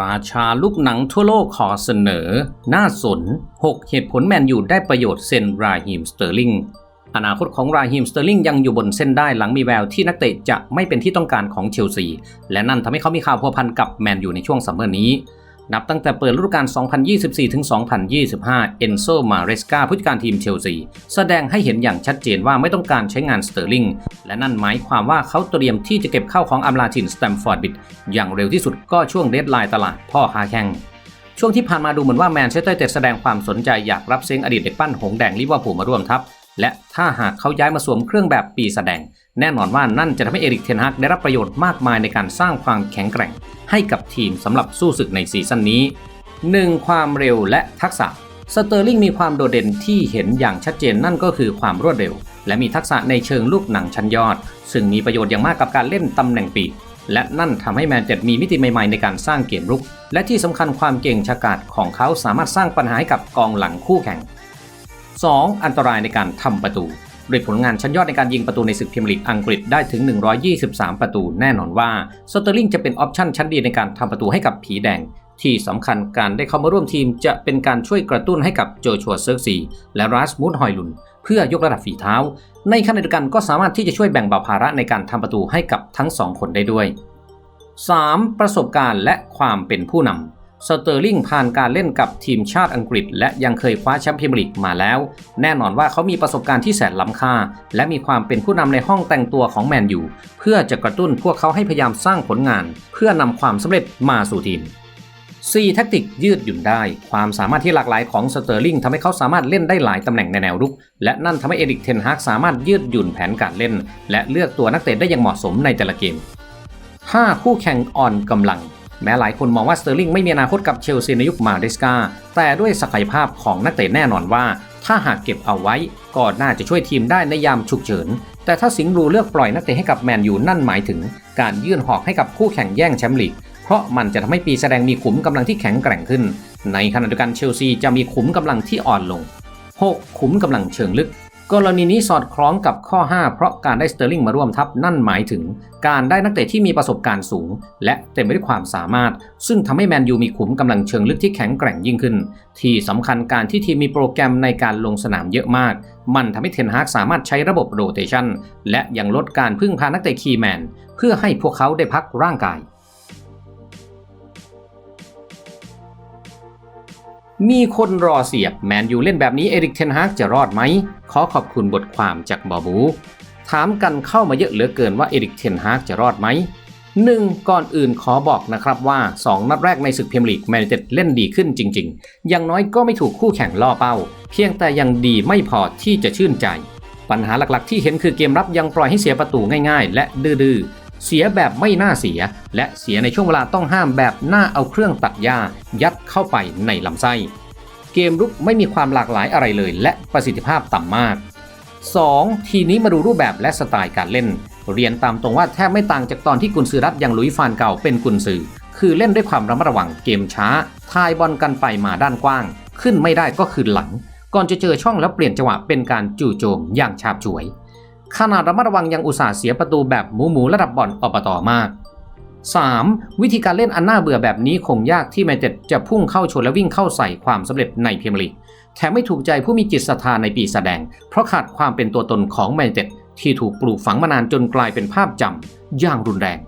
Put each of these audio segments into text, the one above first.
ราชาลูกหนังทั่วโลกขอเสนอ หน้าสน 6 เหตุผลแมนยูได้ประโยชน์เซนราฮิมสเตอร์ลิงอนาคตของราฮิมสเตอร์ลิงยังอยู่บนเส้นได้หลังมีแววที่นักเตะจะไม่เป็นที่ต้องการของเชลซี และนั่นทำให้เขามีข่าวพัวพันกับแมนยูในช่วงซัมเมอร์นี้ นับตั้งแต่เปิดฤดูกาล 2024-2025 เอนโซ มาเรสกาผู้จัดการทีมเชลซี แสดงให้เห็นอย่างชัดเจนว่าไม่ต้องการใช้งานสเตอร์ลิง และนั่นหมายความว่าเขาเตรียมที่จะเก็บเข้าของอัมลาทินสแตมฟอร์ดบิดอย่างเร็วที่สุดก็ช่วงเดดไลน์ตลาดพ่อค้าแข่งช่วงที่ผ่านมาดูเหมือนว่าแมนเชสเตอร์เต็ดแสดงความสนใจอยากรับเซ้งอดีตเด็กปั้นหงแดงลิเวอร์พูลมาร่วมทัพ และถ้าหากเขาย้ายมาสวมเครื่องแบบปีแสดง แน่นอนว่านั่นจะทำให้เอริกเทนฮักได้รับประโยชน์มากมายในการสร้างความแข็งแกร่ง ให้กับทีมสำหรับสู้ศึกในซีซั่นนี้ 1. ความเร็วและทักษะสเตอร์ลิงมีความโดดเด่นที่เห็นอย่างชัดเจนนั่นก็คือความรวดเร็ว และมีทักษะในเชิงลูกหนังชั้นยอด ซึ่งมีประโยชน์อย่างมากกับการเล่นตำแหน่งปีกและนั่นทำให้แมนเชสเตอร์มีมิติใหม่ๆในการสร้างเกมรุก และที่สำคัญความเก่งฉกาจของเขาสามารถสร้างปัญหาให้กับกองหลังคู่แข่ง 2. อันตรายในการทำประตูด้วยผลงานชั้นยอดในการยิงประตูในศึกพรีเมียร์ลีกอังกฤษได้ถึง 123 ประตู แน่นอนว่าสเตอร์ลิงจะเป็นออปชั่นชั้นดีในการทำประตูให้กับผีแดง ที่สำคัญการได้เข้ามาร่วมทีมจะเป็นการช่วยกระตุ้นให้กับโจชัวเซิร์กซีและรัสมูดฮอยลุน เพื่อยกระดับฝีเท้า ในขณะเดียวกันก็สามารถที่จะช่วยแบ่งเบาภาระในการทำประตูให้กับทั้งสองคนได้ด้วย 3. ประสบการณ์และความเป็นผู้นำ สเตอร์ลิงผ่านการเล่นกับทีมชาติอังกฤษ และยังเคยคว้าแชมป์พรีเมียร์ลีกมาแล้ว แน่นอนว่าเขามีประสบการณ์ที่แสนล้ำค่า และมีความเป็นผู้นำในห้องแต่งตัวของแมนยูเพื่อจะกระตุ้นพวกเขาให้พยายามสร้างผลงาน เพื่อนำความสำเร็จมาสู่ทีม 4. แทคติกยืดหยุ่นได้ ความสามารถที่หลากหลายของสเตอร์ลิงทำให้เขาสามารถเล่นได้หลายตำแหน่งในแนวรุก และนั่นทำให้เอริกเทนฮากสามารถยืดหยุ่นแผนการเล่น และเลือกตัวนักเตะได้อย่างเหมาะสมในแต่ละเกม 5. คู่แข่งอ่อนกำลัง แม้หลายคนมองว่าสเตอร์ลิงไม่มีอนาคตกับเชลซีในยุคมาเดสกาแต่ด้วยศักยภาพของนักเตะแน่นอนว่า ถ้าหากเก็บเอาไว้ก็น่าจะช่วยทีมได้ในยามฉุกเฉิน แต่ถ้าสิงห์บลูเลือกปล่อยนักเตะให้กับแมนยูนั่นหมายถึง การยื่นหอกให้กับคู่แข่งแย่งแชมป์ลีกเพราะมันจะทำให้ปีแสดงมีขุมกำลังที่แข็งแกร่งขึ้น ในขณะเดียวกันเชลซีจะมีขุมกำลังที่อ่อนลง 6. ขุมกำลังเชิงลึก กรณีนี้สอดคล้องกับข้อ 5 เพราะการได้สเตอร์ลิงมาร่วมทัพนั่นหมายถึง การได้นักเตะที่มีประสบการณ์สูง และเต็มไปด้วยความสามารถ ซึ่งทำให้แมนยูมีขุมกำลังเชิงลึกที่แข็งแกร่งยิ่งขึ้น ที่สำคัญการที่ทีมมีโปรแกรมในการลงสนามเยอะมาก มันทำให้เทนฮากสามารถใช้ระบบโรเตชันและยังลดการพึ่งพานักเตะคีย์แมนเพื่อให้พวกเขาได้พักร่างกาย มีคนรอเสียบแมนยูเล่นแบบนี้เอริกเทนฮากจะรอดไหม ขอขอบคุณบทความจากบอบู ถามกันเข้ามาเยอะเหลือเกินว่าเอริกเทนฮากจะรอดไหมหนึ่งก่อนอื่นขอบอกนะครับว่า 2 นัดแรกในศึกพรีเมียร์ลีกแมนเชสเตอร์เล่นดีขึ้นจริงๆ อย่างน้อยก็ไม่ถูกคู่แข่งล่อเป้า เพียงแต่ยังดีไม่พอที่จะชื่นใจ ปัญหาหลักๆ ที่เห็นคือเกมรับยังปล่อยให้เสียประตูง่ายๆ และดื้อ เสียแบบไม่น่าเสีย และเสียในช่วงเวลาต้องห้ามแบบน้าเอาเครื่องตัดหญ้ายัดเข้าไปในลำไส้ เกมรุกไม่มีความหลากหลายอะไรเลย และประสิทธิภาพต่ำมาก 2. ทีนี้มาดูรูปแบบและสไตล์การเล่น เรียนตามตรงว่าแทบไม่ต่างจากตอนที่กุนซือรับอย่างลุยฟานเก่าเป็นกุนซือ คือเล่นด้วยความระมัดระวังเกมช้า ทายบอลกันไปมาด้านกว้าง ขึ้นไม่ได้ก็คือหลัง ก่อนจะเจอช่องแล้วเปลี่ยนจังหวะเป็นการจู่โจมอย่างฉาบฉวย ขนาดระมัดระวังยังอุตส่าห์เสียประตูแบบหมูหมูระดับบอลอบตอมาก 3. วิธีการเล่นอันน่าเบื่อแบบนี้คงยากที่แมนเชสเตอร์จะพุ่งเข้าชนและวิ่งเข้าใส่ความสำเร็จในเมียร์ลีกแถมไม่ถูกใจผู้มีจิตศรัทธาในปีแสดง เพราะขาดความเป็นตัวตนของแมนเชสเตอร์ที่ถูกปลูกฝังมานานจนกลายเป็นภาพจำอย่างรุนแรง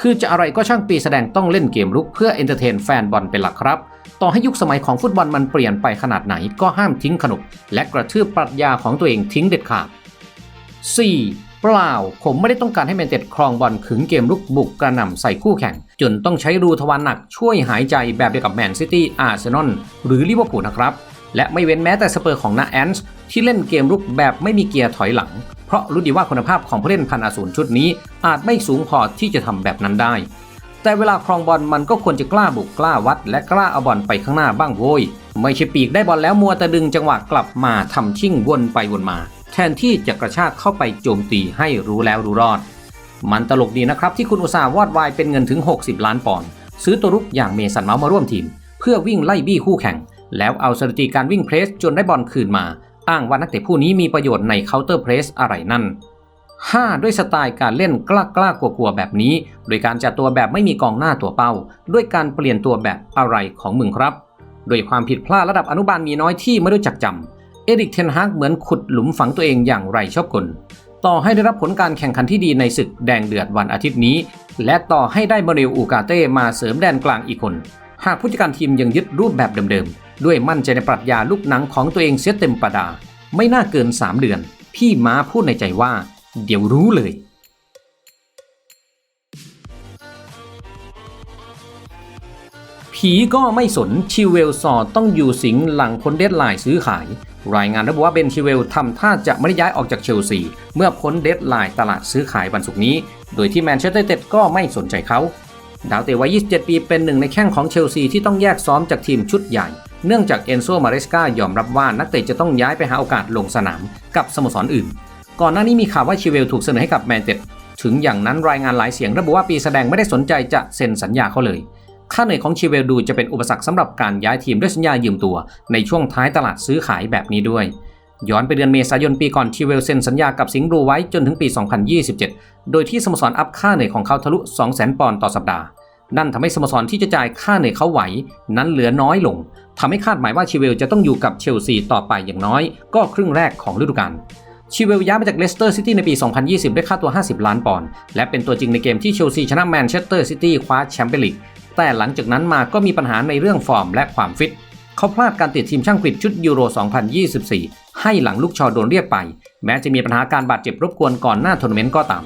คือจะอะไรก็ช่างปีแสดงต้องเล่นเกมลุกเพื่อเอนเตอร์เทนแฟนบอลเป็นหลักครับ ต่อให้ยุคสมัยของฟุตบอลมันเปลี่ยนไปขนาดไหนก็ห้ามทิ้งขนบและกระทืบปรัชญาของตัวเองทิ้งเด็ดขาด 4. เปล่า ผมไม่ได้ต้องการให้แมนเชสเตครองบอลขึงเกมลุกบุกกระหน่ำใส่คู่แข่ง จนต้องใช้รูทวารหนักช่วยหายใจแบบเดียวกับแมนซิตี้อาร์เซนอลหรือลิเวอร์พูลนะครับ และไม่เว้นแม้แต่สเปอร์ของนาแอนส์ที่เล่นเกมลุกแบบไม่มีเกียร์ถอยหลัง เพราะรู้ดีว่าคุณภาพของผู้เล่นพันอาสูรชุดนี้ อาจไม่สูงพอที่จะทำแบบนั้นได้ แต่เวลาครองบอลมันก็ควรจะกล้าบุกกล้าวัด และกล้าเอาบอลไปข้างหน้าบ้างโว้ยไม่ใช่ปีกได้บอลแล้วมัวแต่ดึงจังหวะกลับมาทำชิ่งวนไปวนมา แทนที่จะกระชากเข้าไปโจมตีให้รู้แล้วรู้รอด มันตลกดีนะครับที่คุณอุตสาห์วอดวายเป็นเงินถึง 60 ล้านปอนด์ซื้อตัวรุกอย่างเมสันเมาส์มาร่วมทีม เพื่อวิ่งไล่บี้คู่แข่ง แล้วเอาสถิติการวิ่งเพรสจนได้บอลคืนมา อ้างว่านักเตะผู้นี้มีประโยชน์ในเคาน์เตอร์เพรสอะไรนั่น 5. ด้วยสไตล์การเล่นกล้ากล้ากลัวๆแบบนี้ โดยการจัดตัวแบบไม่มีกองหน้าตัวเป้า ด้วยการเปลี่ยนตัวแบบอะไรของมึงครับ โดยความผิดพลาดระดับอนุบาลมีน้อยที่ไม่รู้จักจำ เอริกเทนฮากเหมือนขุดหลุมฝังตัวเองอย่างไรชอบกลต่อให้ได้รับผลการแข่งขันที่ดีในศึกแดงเดือดวันอาทิตย์นี้ และต่อให้ได้มาเรลอูกาเต้มาเสริมแดนกลางอีกคน หากผู้จัดการทีมยังยึดรูปแบบเดิมๆ ด้วยมั่นใจในปรัชญาลูกหนังของตัวเองเสียเต็มประดา ไม่น่าเกิน 3 เดือน พี่ม้าพูดในใจว่า เดี๋ยวรู้เลย ผีก็ไม่สนชิเวลซอต้องอยู่สิงหลังพ้นเดดไลน์ซื้อขาย รายงานระบุว่าเบนชิเวลทำท่าจะไม่ได้ย้ายออกจากเชลซี เมื่อพ้นเดดไลน์ตลาดซื้อขายวันศุกร์นี้ โดยที่แมนเชสเตอร์ยูไนเต็ดก็ไม่สนใจเขา ดาวเตะวัย 27 ปีเป็นหนึ่งในแข้งของเชลซีที่ต้องแยกซ้อมจากทีมชุดใหญ่ เนื่องจากเอนโซมาเรสกายอมรับว่านักเตะจะต้องย้ายไปหาโอกาสลงสนามกับสโมสรอื่น ก่อนหน้านี้มีข่าวว่าชิเวลถูกเสนอให้กับแมนเต็ดถึงอย่างนั้นรายงานหลายเสียงระบุว่าปีแสดงไม่ได้สนใจจะเซ็นสัญญาเขาเลย ค่าเหนื่อยของชิเวลดูจะเป็นอุปสรรคสำหรับการย้ายทีมด้วยสัญญายืมตัว ในช่วงท้ายตลาดซื้อขายแบบนี้ด้วยย้อนไปเดือนเมษายนปีก่อนชิเวลเซ็นสัญญากับสิงห์บลูไว้จนถึงปี 2027 โดยที่สโมสรอัพค่าเหนื่อยของเขาทะลุ 200,000 ปอนด์ต่อสัปดาห์ นั่นทำให้สโมสรที่จะจ่ายค่าเหนื่อยเขาไหว นั้นเหลือน้อยลงทำให้คาดหมายว่าชิเวลจะต้องอยู่กับเชลซีต่อไปอย่างน้อย ก็ครึ่งแรกของฤดูกาลชิเวลย้ายมาจากเลสเตอร์ซิตี้ในปี 2020 ด้วยค่าตัว 50 ล้านปอนด์และเป็นตัวจริงในเกมที่เชลซีชนะแมนเชสเตอร์ซิตี้คว้าแชมเปี้ยนลีก แต่หลังจากนั้นมาก็มีปัญหาในเรื่องฟอร์มและความฟิต เขาพลาดการติดทีมช่างกฤษชุดยูโร 2024 ให้หลังลูกชอโดนเรียกไป แม้จะมีปัญหาการบาดเจ็บรบกวนก่อนหน้าทัวร์นาเมนต์ก็ตาม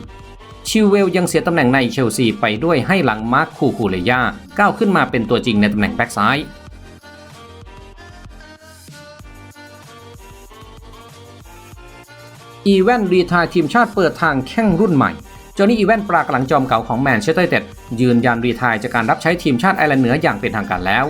ชิวเวลยังเสียตำแหน่งในเชลซีไปด้วยให้หลังมาร์คคูคูเลย่าก้าวขึ้นมาเป็นตัวจริงในตำแหน่งแบ็กซ้ายอีแวนรีทายทีมชาติเปิดทางแข่งรุ่นใหม่ จนนี่อีแวนปรากหลังจอมเก่าของแมนเชสเตอร์เต็ดยืนยันรีทายจากการรับใช้ทีมชาติไอร์แลนด์เหนืออย่างเป็นทางการแล้ว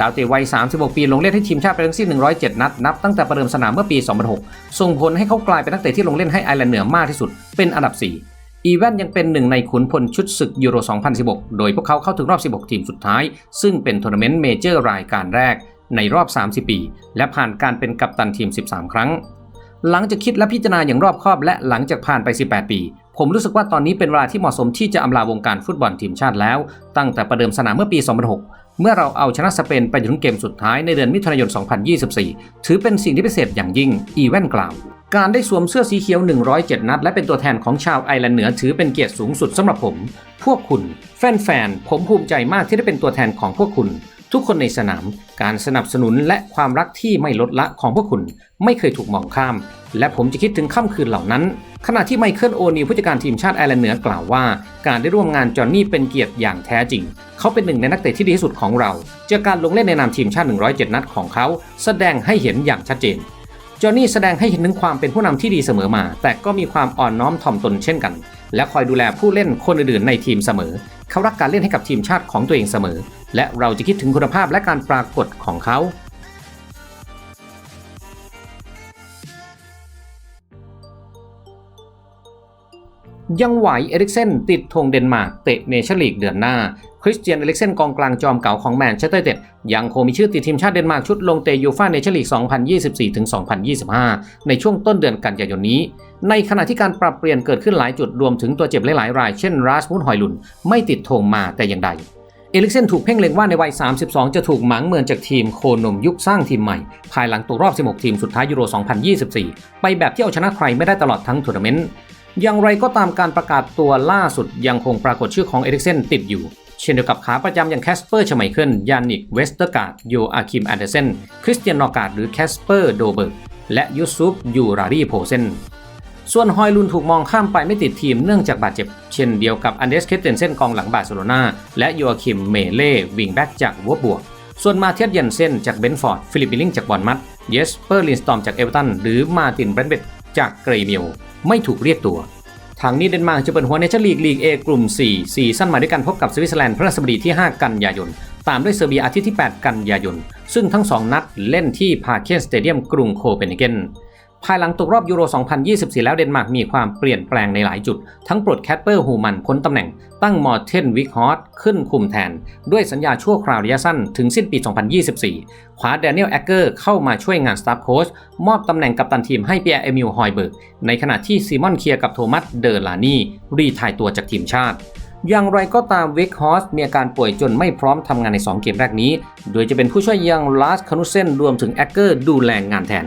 ดาวเตะวัย 36 ปีลงเล่นให้ทีมชาติไปทั้งสิ้น 107 นัด นับตั้งแต่ประเดิมสนามเมื่อปี 2006 ส่งผลให้เขากลายเป็นนักเตะที่ลงเล่นให้ไอร์แลนด์เหนือมากที่สุด เป็นอันดับ 4 อีแวนยังเป็นหนึ่งในขุนพลชุดศึกยูโร 2016 โดยพวกเขาเข้าถึงรอบ 16 ทีมสุดท้าย ซึ่งเป็นทัวร์นาเมนต์เมเจอร์รายการแรก ในรอบ 30 ปี และผ่านการเป็นกัปตันทีม 13 ครั้ง หลังจากคิดและพิจารณาอย่างรอบคอบและหลังจากผ่านไป 18 ปี ผมรู้สึกว่าตอนนี้เป็นเวลาที่เหมาะสมที่จะอำลาวงการฟุตบอลทีมชาติแล้ว ตั้งแต่ประเดิมสนามเมื่อปี 2006 เมื่อเราเอาชนะสเปนไปถึงเกมสุดท้ายในเดือนมิถุนายน 2024 ถือเป็นสิ่งที่พิเศษอย่างยิ่ง อีแวนกล่าวการได้สวมเสื้อสีเขียว 107 นัด และเป็นตัวแทนของชาวไอร์แลนด์เหนือถือเป็นเกียรติสูงสุดสำหรับผม พวกคุณ แฟนๆ ผมภูมิใจมากที่ได้เป็นตัวแทนของพวกคุณ ทุกคนในสนามการสนับสนุนและความรักที่ไม่ลดละของพวกคุณไม่เคยถูกมองข้าม และผมจะคิดถึงค่ำคืนเหล่านั้น ขณะที่ไมเคิลโอนีผู้จัดการทีมชาติไอร์แลนด์เหนือกล่าวว่า การได้ร่วมงานจอห์นนี่เป็นเกียรติอย่างแท้จริง เขาเป็นหนึ่งในนักเตะที่ดีที่สุดของเราจากการลงเล่นในนามทีมชาติ 107 นัดของเขา แสดงให้เห็นอย่างชัดเจนจอห์นนี่แสดงให้เห็นถึงความเป็นผู้นำที่ดีเสมอมา แต่ก็มีความอ่อนน้อมถ่อมตนเช่นกัน และคอยดูแลผู้เล่นคนอื่นๆในทีมเสมอ เขารักการเล่นให้กับทีมชาติของตัวเองเสมอ และเราจะคิดถึงคุณภาพและการปรากฏของเขายังไหวเอริกเซนติดธงเดนมาร์กเตะเนชั่นลีกเดือนหน้า คริสเตียนเอริกเซนกองกลางจอมเก่าของแมนเชสเตอร์เต็ดยังคงมีชื่อติดทีมชาติเดนมาร์กชุดลงเตะยูฟ่าเนชั่นลีก 2024-2025 ในช่วงต้นเดือนกันยายนนี้ ในขณะที่การปรับเปลี่ยนเกิดขึ้นหลายจุดรวมถึงตัวเจ็บหลายราย เช่นราสมุสหอยลุน ไม่ติดธงมาแต่อย่างใด เอลิกเซนถูกเพ่งเล็งว่าในวัย 32 จะถูกหมางเมินจากทีมโคนมยุคสร้างทีมใหม่ ภายหลังตกรอบ 16 ทีมสุดท้ายยูโร 2024 ไปแบบที่เอาชนะใครไม่ได้ตลอดทั้งทัวร์นาเมนต์อย่างไรก็ตามการประกาศตัวล่าสุดยังคงปรากฏชื่อของเอริกเซนติดอยู่เช่นเดียวกับขาประจำอย่างแคสเปอร์ชไมเคิล ยานิก เวสเตอร์การ์ด โยอาคิม แอนเดอร์เซน คริสเตียนนอการ์ดหรือแคสเปอร์ โดเบิร์ก และยูซุฟ ยูรารีโพเซน ส่วนฮอยลุนถูกมองข้ามไปไม่ติดทีมเนื่องจากบาดเจ็บเช่นเดียวกับอันเดสเคสเตนเซนกองหลังบาร์เซโลนาและโยอาคิมเมเล่วิงแบ็กจากวัวบวก ส่วนมาเทียสเยนเซนจากเบนฟอร์ด ฟิลิปบิลลิงจากบอลมัดเยสเปอร์ลินสตอมจากเอเวอร์ตันหรือมาตินเบรนเบตจากเกรมิลไม่ถูกเรียกตัวทางนี้เดนมาร์กจะเปิดหัวเนชั่นลีกลีก A กลุ่ม4ซีซั่นม่ด้วยกันพบกับสวิตเซอร์แลนด์พฤหัสบดีที่ 5 กันยายน ตามด้วยเซอร์เบียอาทิตย์ที่ 8 กันยายน ซึ่งทั้ง 2 นัดเล่นที่พาเคนสเตเดียมกรุงโคเปนเฮเกน ภายหลังตกรอบยูโร 2024 แล้วเดนมาร์กมีความเปลี่ยนแปลงในหลายจุด ทั้งปลดแคทเปอร์ฮูมันพ้นตำแหน่ง ตั้งมอร์เทนวิกฮอตขึ้นคุมแทน ด้วยสัญญาชั่วคราวระยะสั้นถึงสิ้นปี 2024 ขวาแดเนียลแอคเกอร์เข้ามาช่วยงานสตาฟโค้ชมอบตำแหน่งกัปตันทีมให้เปียร์เอมิลฮอยเบิร์ก ในขณะที่ซีมอนเคียร์กับโทมัสเดอร์ลานีรีทายตัวจากทีมชาติอย่างไรก็ตามวิกฮอสมีอาการป่วยจนไม่พร้อมทำงานใน 2 เกมแรกนี้ โดยจะเป็นผู้ช่วยยังลาสคานุเซนรวมถึงแอคเกอร์ดูแลงานแทน